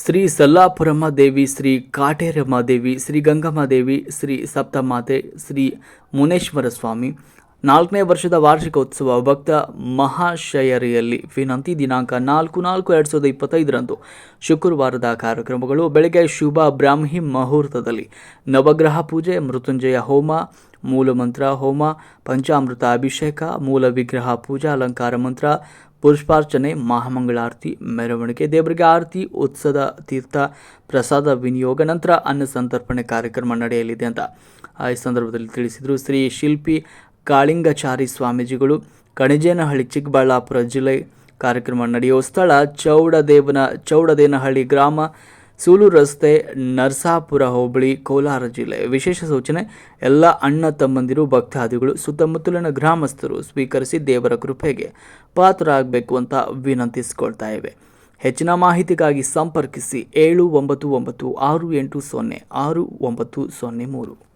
ಶ್ರೀ ಸಲ್ಲಾಪುರಮ್ಮ ದೇವಿ ಶ್ರೀ ಕಾಟೇರಮ್ಮ ದೇವಿ ಶ್ರೀ ಗಂಗಮ್ಮ ದೇವಿ ಶ್ರೀ ಸಪ್ತಮಾತೆ ಶ್ರೀ ಮುನೇಶ್ವರ ಸ್ವಾಮಿ ನಾಲ್ಕನೇ ವರ್ಷದ ವಾರ್ಷಿಕೋತ್ಸವ ಭಕ್ತ ಮಹಾಶಯರಿಯಲ್ಲಿ ವಿನಂತಿ ದಿನಾಂಕ ನಾಲ್ಕು ನಾಲ್ಕು ಎರಡು ಸಾವಿರದ ಇಪ್ಪತ್ತೈದರಂದು. ಶುಕ್ರವಾರದ ಕಾರ್ಯಕ್ರಮಗಳು ಬೆಳಗ್ಗೆ ಶುಭ ಬ್ರಾಹ್ಮಿ ಮುಹೂರ್ತದಲ್ಲಿ. ನವಗ್ರಹ ಪೂಜೆ, ಮೃತ್ಯುಂಜಯ ಹೋಮ, ಮೂಲಮಂತ್ರ ಹೋಮ, ಪಂಚಾಮೃತ ಅಭಿಷೇಕ, ಮೂಲ ವಿಗ್ರಹ ಪೂಜಾ, ಅಲಂಕಾರ ಮಂತ್ರ, ಪುಷ್ಪಾರ್ಚನೆ, ಮಹಾಮಂಗಳಾರತಿ, ಮೆರವಣಿಗೆ, ದೇವರಿಗೆ ಆರತಿ ಉತ್ಸವ ತೀರ್ಥ, ಪ್ರಸಾದ ವಿನಿಯೋಗ ನಂತರ ಅನ್ನ ಸಂತರ್ಪಣೆ ಕಾರ್ಯಕ್ರಮ ನಡೆಯಲಿದೆ ಅಂತ. ಈ ಸಂದರ್ಭದಲ್ಲಿ ತಿಳಿಸಿದರು ಶ್ರೀ ಶಿಲ್ಪಿ ಕಾಳಿಂಗಚಾರಿ ಸ್ವಾಮೀಜಿಗಳು ಕಣಿಜೇನಹಳ್ಳಿ ಚಿಕ್ಕಬಳ್ಳಾಪುರ ಜಿಲ್ಲೆ ಕಾರ್ಯಕ್ರಮ ನಡೆಯುವ ಸ್ಥಳ ಚೌಡದೇವನ ಚೌಡದೇನಹಳ್ಳಿ ಗ್ರಾಮ ಸೂಲು ರಸ್ತೆ ನರಸಾಪುರ ಹೋಬಳಿ ಕೋಲಾರ ಜಿಲ್ಲೆ. ವಿಶೇಷ ಸೂಚನೆ, ಎಲ್ಲ ಅಣ್ಣ ತಮ್ಮಂದಿರು, ಭಕ್ತಾದಿಗಳು, ಸುತ್ತಮುತ್ತಲಿನ ಗ್ರಾಮಸ್ಥರು ಸ್ವೀಕರಿಸಿ ದೇವರ ಕೃಪೆಗೆ ಪಾತ್ರರಾಗಬೇಕು ಅಂತ ವಿನಂತಿಸಿಕೊಳ್ತಾ ಇವೆ. ಹೆಚ್ಚಿನ ಮಾಹಿತಿಗಾಗಿ ಸಂಪರ್ಕಿಸಿ ಏಳು ಒಂಬತ್ತು ಒಂಬತ್ತು ಆರು ಎಂಟು ಸೊನ್ನೆ ಆರು ಒಂಬತ್ತು ಸೊನ್ನೆ ಮೂರು.